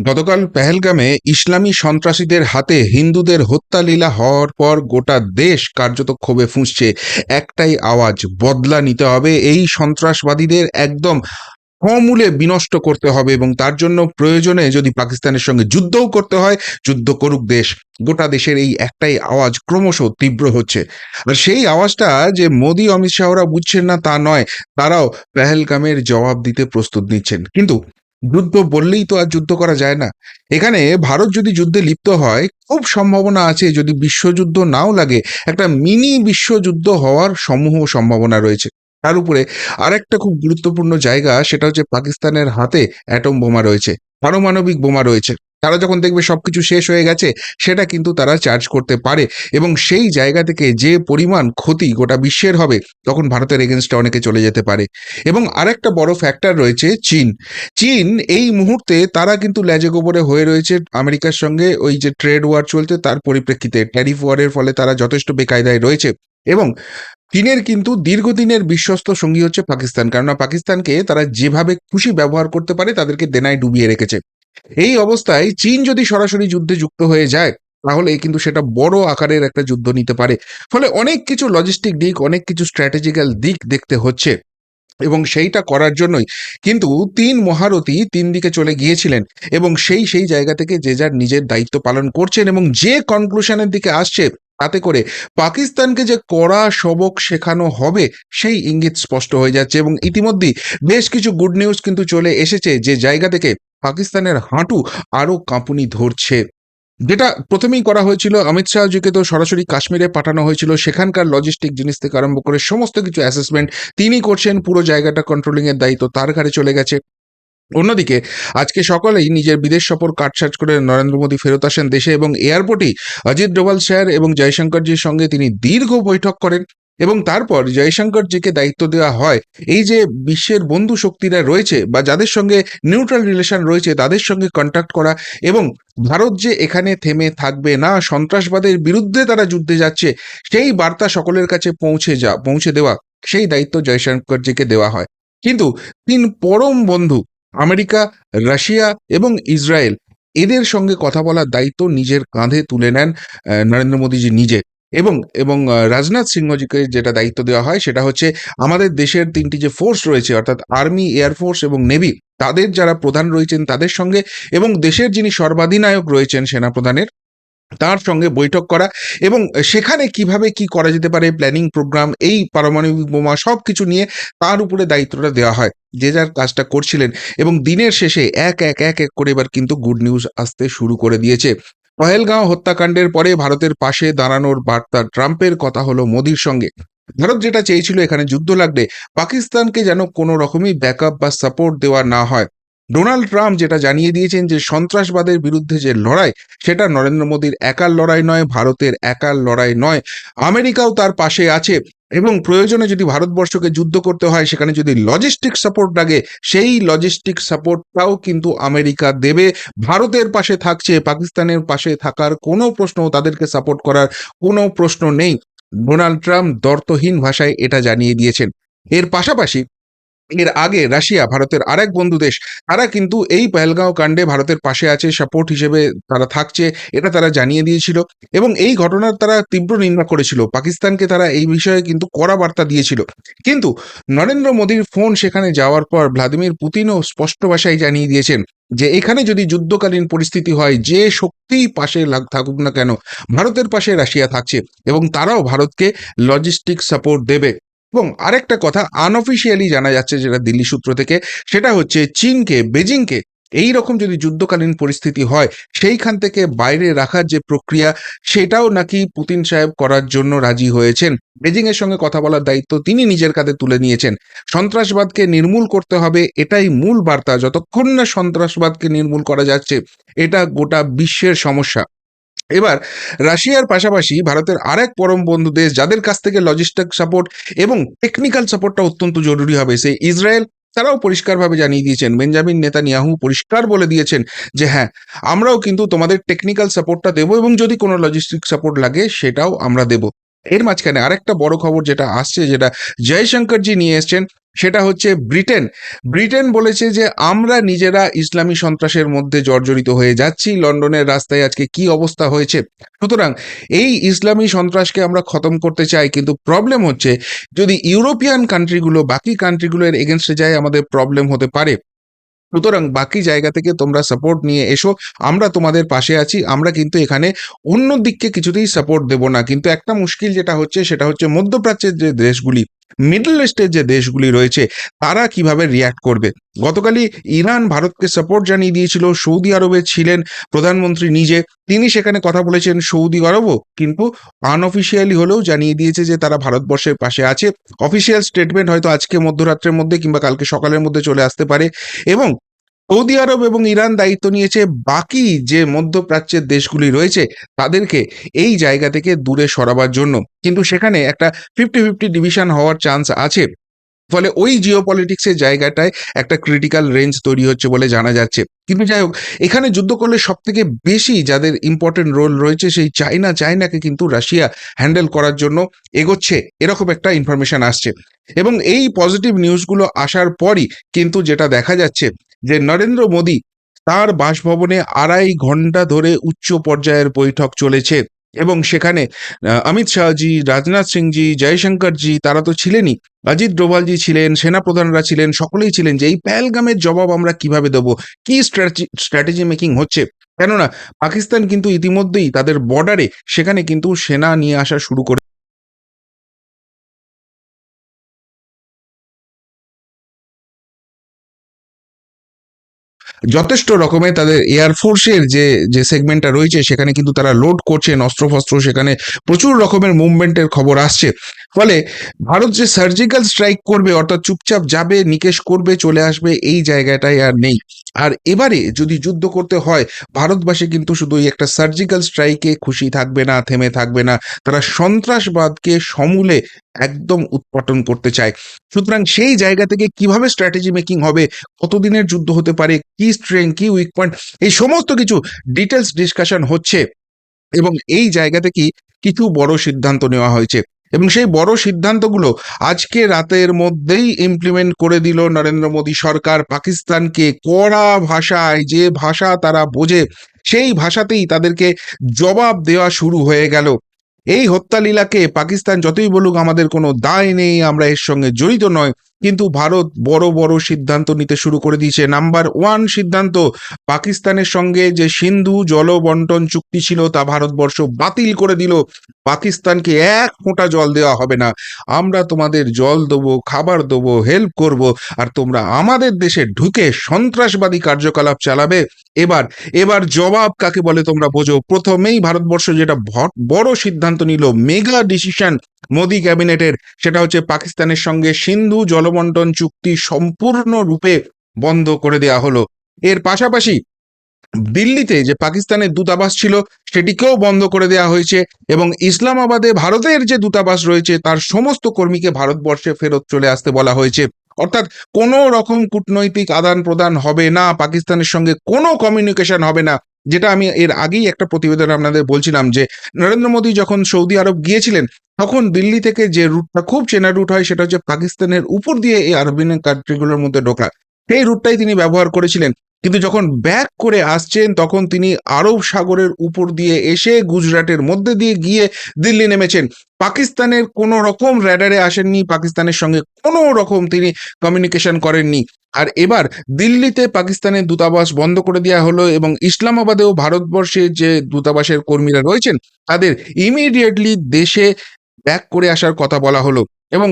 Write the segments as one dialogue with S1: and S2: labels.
S1: গতকাল পেহেলগামে ইসলামী সন্ত্রাসীদের হাতে হিন্দুদের হত্যা লীলা হওয়ার পর গোটা দেশ কার্যত ক্ষোভে ফুঁসছে। একটাই আওয়াজ, বদলা নিতে হবে। এই সন্ত্রাসবাদীদের একদম সমূলে বিনষ্ট করতে হবে এবং তার জন্য প্রয়োজনে যদি পাকিস্তানের সঙ্গে যুদ্ধও করতে হয়, যুদ্ধ করুক দেশ। গোটা দেশের এই একটাই আওয়াজ ক্রমশ তীব্র হচ্ছে। আর সেই আওয়াজটা যে মোদী, অমিত শাহরা বুঝছেন না তা নয়, তারাও পেহেলগামের জবাব দিতে প্রস্তুত নিচ্ছেন। কিন্তু যুদ্ধ বললেই তো আর যুদ্ধ করা যায় না। এখানে ভারত যদি যুদ্ধে লিপ্ত হয়, খুব সম্ভাবনা আছে যদি বিশ্বযুদ্ধ নাও লাগে, একটা মিনি বিশ্বযুদ্ধ হওয়ার সমূহ সম্ভাবনা রয়েছে। তার উপরে আর একটা খুব গুরুত্বপূর্ণ জায়গা, সেটা হচ্ছে পাকিস্তানের হাতে অ্যাটম বোমা রয়েছে, পারমাণবিক বোমা রয়েছে। তারা যখন দেখবে সব কিছু শেষ হয়ে গেছে, সেটা কিন্তু তারা চার্জ করতে পারে। এবং সেই জায়গা থেকে যে পরিমাণ ক্ষতি গোটা বিশ্বের হবে, তখন ভারতের এগেনস্টে অনেকে চলে যেতে পারে। এবং আরেকটা বড় ফ্যাক্টর রয়েছে চীন। চীন এই মুহূর্তে তারা কিন্তু ল্যাজে গোবরে হয়ে রয়েছে আমেরিকার সঙ্গে, ওই যে ট্রেড ওয়ার চলছে, তার পরিপ্রেক্ষিতে ট্যারিফ ওয়ারের ফলে তারা যথেষ্ট বেকায়দায় রয়েছে। এবং চীনের কিন্তু দীর্ঘদিনের বিশ্বস্ত সঙ্গী হচ্ছে পাকিস্তান। কেননা পাকিস্তানকে তারা যেভাবে খুশি ব্যবহার করতে পারে, তাদেরকে দেনায় ডুবিয়ে রেখেছে। এই অবস্থায় চীন যদি সরাসরি যুদ্ধে যুক্ত হয়ে যায়, তাহলে কিন্তু সেটা বড় আকারের একটা যুদ্ধ নিতে পারে। ফলে অনেক কিছু লজিস্টিক দিক, অনেক কিছু স্ট্র্যাটেজিক্যাল দিক দেখতে হচ্ছে। এবং সেইটা করার জন্যই কিন্তু তিন মহারথী তিন দিকে চলে গিয়েছিলেন এবং সেই সেই জায়গা থেকে যে যার নিজের দায়িত্ব পালন করছেন এবং যে কনক্লুশনের দিকে আসছে, তাতে করে পাকিস্তানকে যে কড়া সবক শেখানো হবে, সেই ইঙ্গিত স্পষ্ট হয়ে যাচ্ছে। এবং ইতিমধ্যেই বেশ কিছু গুড নিউজ কিন্তু চলে এসেছে যে জায়গা থেকে পাকিস্তানের হাঁটু আরও কাঁপুনি ধরছে। যেটা প্রথমেই করা হয়েছিল, অমিত শাহজিকে তো সরাসরি কাশ্মীরে পাঠানো হয়েছিল। সেখানকার লজিস্টিক জিনিস থেকে আরম্ভ করে সমস্ত কিছু অ্যাসেসমেন্ট তিনি করছেন, পুরো জায়গাটা কন্ট্রোলিংয়ের দায়িত্ব তার ঘাড়ে চলে গেছে। অন্যদিকে, আজকে সকালেই নিজের বিদেশ সফর কাটছাট করে নরেন্দ্র মোদী ফেরত আসেন দেশে এবং এয়ারপোর্টেই অজিত ডোভাল স্যার এবং জয়শঙ্করজির সঙ্গে তিনি দীর্ঘ বৈঠক করেন। এবং তারপর জয়শঙ্করজিকে দায়িত্ব দেওয়া হয়। এই যে বিশ্বের বন্ধু শক্তিরা রয়েছে বা যাদের সঙ্গে নিউট্রাল রিলেশন রয়েছে, তাদের সঙ্গে কন্ট্যাক্ট করা এবং ভারত যে এখানে থেমে থাকবে না, সন্ত্রাসবাদের বিরুদ্ধে তারা যুদ্ধে যাচ্ছে, সেই বার্তা সকলের কাছে পৌঁছে যা, পৌঁছে দেওয়া, সেই দায়িত্ব জয়শঙ্করজিকে দেওয়া হয়। কিন্তু তিন পরম বন্ধু, আমেরিকা, রাশিয়া এবং ইসরায়েল, এদের সঙ্গে কথা বলার দায়িত্ব নিজের কাঁধে তুলে নেন নরেন্দ্র মোদীজি নিজে। এবং এবং রাজনাথ সিংহজিকে যেটা দায়িত্ব দেওয়া হয় সেটা হচ্ছে আমাদের দেশের তিনটি যে ফোর্স রয়েছে, অর্থাৎ আর্মি এয়ারফোর্স এবং নেভি তাদের যারা প্রধান রয়েছেন তাদের সঙ্গে এবং দেশের যিনি সর্বাধিনায়ক রয়েছেন সেনাপ্রধানের, তার সঙ্গে বৈঠক করা এবং সেখানে কীভাবে কি করা যেতে পারে প্ল্যানিং প্রোগ্রাম এই পারমাণবিক বোমা সব কিছু নিয়ে তার উপরে দায়িত্বটা দেওয়া হয়, যে যার কাজটা করছিলেন এবং দিনের শেষে এক এক এক এক করে এবার কিন্তু গুড নিউজ আসতে শুরু করে দিয়েছে। পহেলগাঁও হত্যাকাণ্ডের পরে ভারতের পাশে দাঁড়ানোর বার্তা ট্রাম্পের কথা হলো মোদির সঙ্গে। ভারত যেটা চেয়েছিল এখানে যুদ্ধ লাগলে পাকিস্তানকে যেন কোনো রকমই ব্যাকআপ বা সাপোর্ট দেওয়া না হয়। ডোনাল্ড ট্রাম্প যেটা জানিয়ে দিয়েছেন যে সন্ত্রাসবাদের বিরুদ্ধে যে লড়াই, সেটা নরেন্দ্র মোদীর একার লড়াই নয়, ভারতের একার লড়াই নয়। আমেরিকাও তার পাশে আছে এবং প্রয়োজনে যদি ভারতবর্ষকে যুদ্ধ করতে হয়, সেখানে যদি লজিস্টিক সাপোর্ট লাগে, সেই লজিস্টিক সাপোর্টটাও কিন্তু আমেরিকা দেবে। ভারতের পাশে থাকছে, পাকিস্তানের পাশে থাকার কোনো প্রশ্ন তাদেরকে সাপোর্ট করার কোনো প্রশ্ন নেই। ডোনাল্ড ট্রাম্প দর্তহীন ভাষায় এটা জানিয়ে দিয়েছেন। এর পাশাপাশি এর আগে রাশিয়া ভারতের আরেক বন্ধু দেশ, তারা কিন্তু এই পেহেলগাঁও কাণ্ডে ভারতের পাশে আছে সাপোর্ট হিসেবে তারা থাকছে, এটা তারা জানিয়ে দিয়েছিল এবং এই ঘটনার তারা তীব্র নিন্দা করেছিল। পাকিস্তানকে তারা এই বিষয়ে কিন্তু কড়া বার্তা দিয়েছিল। কিন্তু নরেন্দ্র মোদীর ফোন সেখানে যাওয়ার পর ভ্লাদিমির পুতিনও স্পষ্ট ভাষায় জানিয়ে দিয়েছেন যে, এখানে যদি যুদ্ধকালীন পরিস্থিতি হয়, যে শক্তিই পাশে থাকুক না কেন, ভারতের পাশে রাশিয়া থাকছে এবং তারাও ভারতকে লজিস্টিক সাপোর্ট দেবে। এবং আরেকটা কথা আনঅফিসিয়ালি জানা যাচ্ছে যেটা দিল্লি সূত্র থেকে, সেটা হচ্ছে চীনকে বেজিংকে এই রকম যদি যুদ্ধকালীন পরিস্থিতি হয়, সেইখান থেকে বাইরে রাখার যে প্রক্রিয়া, সেটাও নাকি পুতিন সাহেব করার জন্য রাজি হয়েছেন। বেজিং এর সঙ্গে কথা বলার দায়িত্ব তিনি নিজের কাঁধে তুলে নিয়েছেন। সন্ত্রাসবাদকে নির্মূল করতে হবে, এটাই মূল বার্তা। যতক্ষণ না সন্ত্রাসবাদকে নির্মূল করা যাচ্ছে, এটা গোটা বিশ্বের সমস্যা। এবার রাশিয়ার পাশাপাশি ভারতের আরেক পরম বন্ধু দেশ যাদের কাছ থেকে লজিস্টিক সাপোর্ট এবং টেকনিক্যাল সাপোর্টটা অত্যন্ত জরুরি হবে, সেই ইসরায়েল। তারাও পরিষ্কারভাবে জানিয়ে দিয়েছেন, বেঞ্জামিন নেতানিয়াহু পরিষ্কার বলে দিয়েছেন যে হ্যাঁ আমরাও কিন্তু তোমাদের টেকনিক্যাল সাপোর্টটা দেবো এবং যদি কোনো লজিস্টিক সাপোর্ট লাগে, সেটাও আমরা দেব। এর মাঝখানে আরেকটা বড় খবর যেটা আসছে, যেটা জয়শঙ্করজি নিয়ে এসছেন সেটা হচ্ছে ব্রিটেন। ব্রিটেন বলেছে যে, আমরা নিজেরা ইসলামী সন্ত্রাসের মধ্যে জর্জরিত হয়ে যাচ্ছি। লন্ডনের রাস্তায় আজকে কি অবস্থা হয়েছে? সুতরাং এই ইসলামী সন্ত্রাসকে আমরা খতম করতে চাই, কিন্তু প্রবলেম হচ্ছে যদি ইউরোপিয়ান কান্ট্রিগুলো, বাকি কান্ট্রিগুলোর এগেনস্টে যায়, আমাদের প্রবলেম হতে পারে। সুতরাং বাকি জায়গা থেকে তোমরা সাপোর্ট নিয়ে এসো। আমরা তোমাদের পাশে আছি। আমরা কিন্তু এখানে অন্য দিককে কিছুতেই সাপোর্ট দেব না। কিন্তু একটা মুশকিল যেটা হচ্ছে, সেটা হচ্ছে মধ্যপ্রাচ্যের যে দেশগুলি মিডল ইস্টের যে দেশগুলি রয়েছে, তারা কীভাবে রিয়াক্ট করবে? গতকালই ইরান ভারতকে সাপোর্ট জানিয়ে দিয়েছিল, সৌদি আরবে ছিলেন প্রধানমন্ত্রী নিজে। তিনি সেখানে কথা বলেছেন, সৌদি আরবও কিন্তু আনঅফিসিয়ালি হলেও জানিয়ে দিয়েছে যে তারা ভারতবর্ষের পাশে আছে। অফিসিয়াল স্টেটমেন্ট হয়তো আজকে মধ্যরাত্রের মধ্যে কিংবা কালকে সকালের মধ্যে চলে আসতে পারে। এবং সৌদি আরব এবং ইরান দায়িত্ব নিয়েছে। বাকি যে মধ্যপ্রাচ্যের দেশগুলি রয়েছে, তাদেরকে এই জায়গা থেকে দূরে সরাবার জন্য। কিন্তু সেখানে একটা ফিফটি ফিফটি ডিভিশন হওয়ার চান্স আছে। ফলে ওই জিও পলিটিক্সের জায়গাটায় একটা ক্রিটিক্যাল রেঞ্জ তৈরি হচ্ছে বলে জানা যাচ্ছে। কিন্তু যাই হোক, এখানে যুদ্ধ করলে সব থেকে বেশি যাদের ইম্পর্টেন্ট রোল রয়েছে সেই চাইনা চাইনাকে কিন্তু রাশিয়া হ্যান্ডেল করার জন্য এগোচ্ছে। এরকম একটা ইনফরমেশন আসছে। এবং এই পজিটিভ নিউজগুলো আসার পরই কিন্তু যেটা দেখা যাচ্ছে যে নরেন্দ্র মোদী তার বাসভবনে আড়াই ঘণ্টা ধরে উচ্চ পর্যায়ের বৈঠক চলেছে। এবং সেখানে অমিত শাহজি, রাজনাথ সিংজি জয়শঙ্করজি তারা তো ছিলেনই। অজিত ডোভালজি ছিলেন, সেনাপ্রধানরা ছিলেন, সকলেই ছিলেন যে এই প্যালগামের জবাব আমরা কীভাবে দেব? কি স্ট্র্যাটেজি মেকিং হচ্ছে? কেননা পাকিস্তান কিন্তু ইতিমধ্যেই তাদের বর্ডারে সেখানে কিন্তু সেনা নিয়ে আসা শুরু করে যথেষ্ট রকমের তাদের এয়ারফোর্সের যে যে সেগমেন্টটা রয়েছে, সেখানে কিন্তু তারা লোড করছেন অস্ত্রফস্ত্র সেখানে প্রচুর রকমের মুভমেন্টের খবর আসছে। ফলে ভারত যে সার্জিক্যাল স্ট্রাইক করবে, অর্থাৎ চুপচাপ যাবে, নিকেশ করবে, চলে আসবে, এই জায়গাটাই আর নেই। আর এবারে যদি যুদ্ধ করতে হয়, ভারতবাসী কিন্তু শুধু একটা সার্জিক্যাল স্ট্রাইকে খুশি থাকবে না, থেমে থাকবে না। তারা সন্ত্রাসবাদকে সমূলে একদম উৎপাটন করতে চায়। সুতরাং সেই জায়গা থেকে কীভাবে স্ট্র্যাটেজি মেকিং হবে, কতদিনের যুদ্ধ হতে পারে, কি স্ট্রেং কি উইক পয়েন্ট এই সমস্ত কিছু ডিটেলস ডিসকাশন হচ্ছে। এবং এই জায়গা থেকে কিছু বড় সিদ্ধান্ত নেওয়া হয়েছে। এবং সেই বড় সিদ্ধান্তগুলো আজকে রাতের মধ্যেই ইমপ্লিমেন্ট করে দিল নরেন্দ্র মোদী সরকার পাকিস্তানকে কড়া ভাষায় যে ভাষা তারা বোঝে, সেই ভাষাতেই তাদেরকে জবাব দেওয়া শুরু হয়ে গেল। এই হত্যালীলাকে পাকিস্তান যতই বলুক আমাদের কোনো দায় নেই, আমরা এর সঙ্গে জড়িত নয়। কিন্তু ভারত বড় বড় সিদ্ধান্ত নিতে শুরু করে দিয়েছে। নাম্বার ওয়ান সিদ্ধান্ত, পাকিস্তানের সঙ্গে যে সিন্ধু জলবন্টন চুক্তি ছিল তা ভারতবর্ষ বাতিল করে দিল। পাকিস্তানকে এক ফোঁটা জল দেওয়া হবে না। আমরা তোমাদের জল দেবো, খাবার দেবো হেল্প করব, আর তোমরা আমাদের দেশে ঢুকে সন্ত্রাসবাদী কার্যকলাপ চালাবে। এবার এবার জবাব কাকে বলে তোমরা বোঝো? প্রথমেই ভারতবর্ষ যেটা বড় সিদ্ধান্ত নিল মেগা ডিসিশন মোদি ক্যাবিনেটের, সেটা হচ্ছে পাকিস্তানের সঙ্গে সিন্ধু জলবন্টন চুক্তি সম্পূর্ণরূপে বন্ধ করে দেওয়া হলো। এর পাশাপাশি দিল্লিতে যে পাকিস্তানের দূতাবাস ছিল সেটিকেও বন্ধ করে দেওয়া হয়েছে এবং ইসলামাবাদে ভারতের যে দূতাবাস রয়েছে, তার সমস্ত কর্মীকে ভারতবর্ষে ফেরত চলে আসতে বলা হয়েছে। অর্থাৎ কোনো রকম কূটনৈতিক আদান প্রদান হবে না, পাকিস্তানের সঙ্গে কোনো কমিউনিকেশন হবে না, যেটা আমি এর আগেই একটা প্রতিবেদন আপনাদের বলছিলাম যে, নরেন্দ্র মোদী যখন সৌদি আরব গিয়েছিলেন, তখন দিল্লি থেকে যে রুটটা খুব চেনা রুট হয়, সেটা হচ্ছে পাকিস্তানের উপর দিয়ে এই আরবিয়ান কান্ট্রিগুলোর মধ্যে ঢোকা। সেই রুটটাই তিনি ব্যবহার করেছিলেন। কিন্তু যখন ব্যাক করে আসছেন, তখন তিনি আরব সাগরের উপর দিয়ে এসে গুজরাটের মধ্যে দিয়ে গিয়ে দিল্লি নেমেছেন। পাকিস্তানের কোনো রকম র্যাডারে আসেননি, পাকিস্তানের সঙ্গে কোনো রকম তিনি কমিউনিকেশন করেননি। আর এবার দিল্লিতে পাকিস্তানের দূতাবাস বন্ধ করে দেওয়া হলো এবং ইসলামাবাদেও ভারতবর্ষে যে দূতাবাসের কর্মীরা রয়েছেন, তাদের ইমিডিয়েটলি দেশে ব্যাক করে আসার কথা বলা হলো। এবং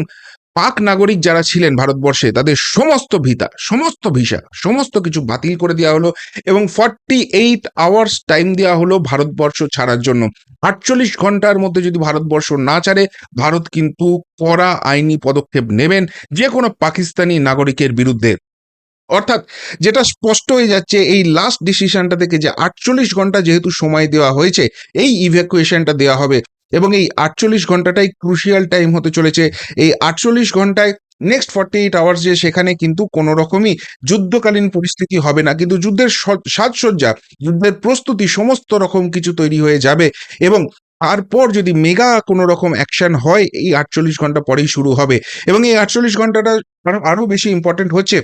S1: পাক নাগরিক যারা ছিলেন ভারতবর্ষে, তাদের সমস্ত ভিতা, সমস্ত ভিসা, সমস্ত কিছু বাতিল করে দেওয়া হলো এবং ফর্টি এইট আওয়ার্স টাইম দেওয়া হলো ভারতবর্ষ ছাড়ার জন্য। আটচল্লিশ ঘণ্টার মধ্যে যদি ভারতবর্ষ না ছাড়ে, ভারত কিন্তু কড়া আইনি পদক্ষেপ নেবেন যে কোনো পাকিস্তানি নাগরিকের বিরুদ্ধে। অর্থাৎ যেটা স্পষ্ট হয়ে যাচ্ছে, এই লাস্ট ডিসিশনটা থেকে যে আটচল্লিশ ঘণ্টা যেহেতু সময় দেওয়া হয়েছে, এই ইভ্যাকুয়েশনটা দেওয়া হবে। এবং এই আটচল্লিশ ঘন্টাটাই ক্রুশিয়াল টাইম হতে চলেছে। এই আটচল্লিশ ঘন্টায় নেক্সট ফর্টি এইট আওয়ার্স যে সেখানে কিন্তু কোনো রকমই যুদ্ধকালীন পরিস্থিতি হবে না। কিন্তু যুদ্ধের সাজসজ্জা, যুদ্ধের প্রস্তুতি সমস্ত রকম কিছু তৈরি হয়ে যাবে এবং তারপর যদি মেগা কোনো রকম অ্যাকশন হয়, এই আটচল্লিশ ঘণ্টা পরেই শুরু হবে। এবং এই আটচল্লিশ ঘন্টাটা আরো- আরও বেশি ইম্পর্টেন্ট হচ্ছে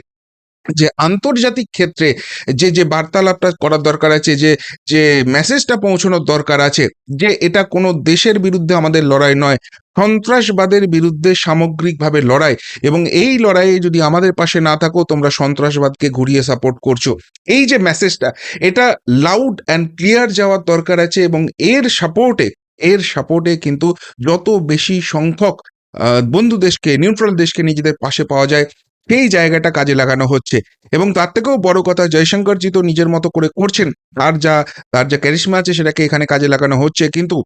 S1: যে আন্তর্জাতিক ক্ষেত্রে যে যে বার্তালাপটা করার দরকার আছে, যে যে মেসেজটা পৌঁছানোর দরকার আছে, যে এটা কোনো দেশের বিরুদ্ধে আমাদের লড়াই নয়, সন্ত্রাসবাদের বিরুদ্ধে সামগ্রিকভাবে লড়াই এবং এই লড়াইয়ে যদি আমাদের পাশে না থাকো, তোমরা সন্ত্রাসবাদকে ঘুরিয়ে সাপোর্ট করছ। এই যে মেসেজটা এটা লাউড অ্যান্ড ক্লিয়ার যাওয়ার দরকার আছে এবং এর সাপোর্টে এর সাপোর্টে কিন্তু যত বেশি সংখ্যক বন্ধু দেশকে নিউট্রাল দেশকে নিজেদের পাশে পাওয়া যায় সেই জায়গাটা কাজে লাগানো হচ্ছে। এবং তার থেকেও বড় কথা, জয়শঙ্করজি তো নিজের মতো করে করছেন। তার যা তার যা ক্যারিশমা আছে সেটাকে এখানে কাজে লাগানো হচ্ছে। কিন্তু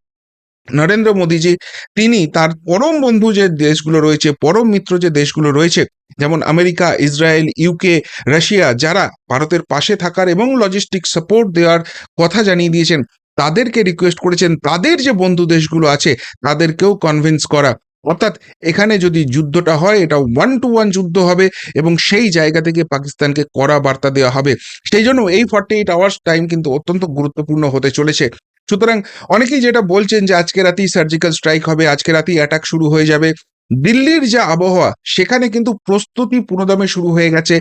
S1: নরেন্দ্র মোদীজি, তিনি তার পরম বন্ধু যে দেশগুলো রয়েছে, পরম মিত্র যে দেশগুলো রয়েছে, যেমন আমেরিকা, ইসরায়েল ইউকে রাশিয়া, যারা ভারতের পাশে থাকার এবং লজিস্টিক সাপোর্ট দেওয়ার কথা জানিয়ে দিয়েছেন, তাদেরকে রিকোয়েস্ট করেছেন। তাদের যে বন্ধু দেশগুলো আছে, তাদেরকেও কনভিন্স করা। অর্থাৎ এখানে যদি যুদ্ধটা হয় এটা ওয়ান টু ওয়ান যুদ্ধ হবে এবং সেই জায়গা থেকে পাকিস্তানকে কড়া বার্তা দেওয়া হবে। সেই জন্য এই ফর্টি এইট আওয়ার্স টাইম কিন্তু অত্যন্ত গুরুত্বপূর্ণ হতে চলেছে। সুতরাং অনেকেই যেটা বলছেন যে, আজকে রাতেই সার্জিক্যাল স্ট্রাইক হবে, আজকে রাতেই অ্যাটাক শুরু হয়ে যাবে। দিল্লির যা আবহাওয়া, সেখানে কিন্তু প্রস্তুতি পুরোদমে শুরু হয়ে গেছে।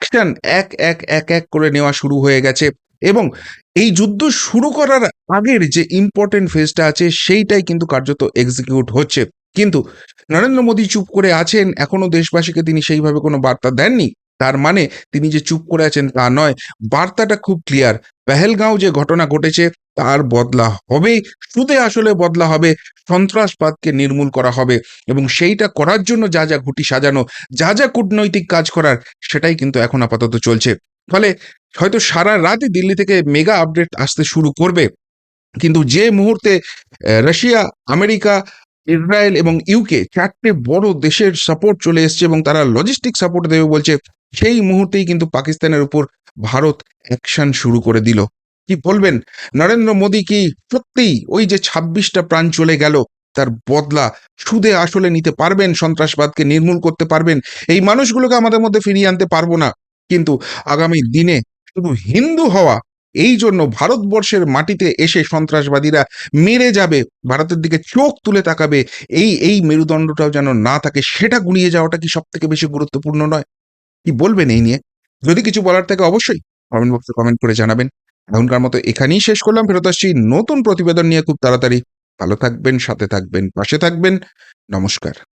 S1: অ্যাকশন এক এক এক এক করে নেওয়া শুরু হয়ে গেছে। এবং এই যুদ্ধ শুরু করার আগের যে ইম্পর্টেন্ট ফেজটা আছে, সেইটাই কিন্তু কার্যত এক্সিকিউট হচ্ছে। কিন্তু নরেন্দ্র মোদী চুপ করে আছেন, এখনও দেশবাসীকে তিনি সেইভাবে কোনো বার্তা দেননি। তার মানে তিনি যে চুপ করে আছেন তা নয়, বার্তাটা খুব ক্লিয়ার। পেহেলগাঁও যে ঘটনা ঘটেছে, তার বদলা হবেই। সুদে আসলে বদলা হবে, সন্ত্রাসবাদকে নির্মূল করা হবে এবং সেইটা করার জন্য যা যা ঘুটি সাজানো, যা যা কূটনৈতিক কাজ করার, সেটাই কিন্তু এখন আপাতত চলছে। ফলে হয়তো সারা রাতই দিল্লি থেকে মেগা আপডেট আসতে শুরু করবে। কিন্তু যে মুহূর্তে রাশিয়া, আমেরিকা ইসরায়েল এবং ইউকে চারটে বড় দেশের সাপোর্ট চলে এসছে এবং তারা লজিস্টিক সাপোর্ট দেবে বলছে, সেই মুহূর্তেই কিন্তু পাকিস্তানের উপর ভারত অ্যাকশন শুরু করে দিল। কি বলবেন? নরেন্দ্র মোদী কি সত্যিই ওই যে ছাব্বিশটা প্রাণ চলে গেল, তার বদলা সুদে আসলে নিতে পারবেন, সন্ত্রাসবাদকে নির্মূল করতে পারবেন? এই মানুষগুলোকে আমাদের মধ্যে ফিরিয়ে আনতে পারব না। কিন্তু আগামী দিনে শুধু হিন্দু হওয়া এই জন্য ভারতবর্ষের মাটিতে এসে সন্ত্রাসবাদীরা মেরে যাবে, ভারতের দিকে চোখ তুলে তাকাবে, এই এই মেরুদণ্ডটাও যেন না থাকে, সেটা গুলিয়ে যাওয়াটা কি সব থেকে বেশি গুরুত্বপূর্ণ নয়? কি বলবেন এই নিয়ে? যদি কিছু বলার থাকে অবশ্যই কমেন্ট বক্সে কমেন্ট করে জানাবেন। এখনকার মতো এখানেই শেষ করলাম, ফেরত আসছি নতুন প্রতিবেদন নিয়ে খুব তাড়াতাড়ি। ভালো থাকবেন, সাথে থাকবেন, পাশে থাকবেন, নমস্কার।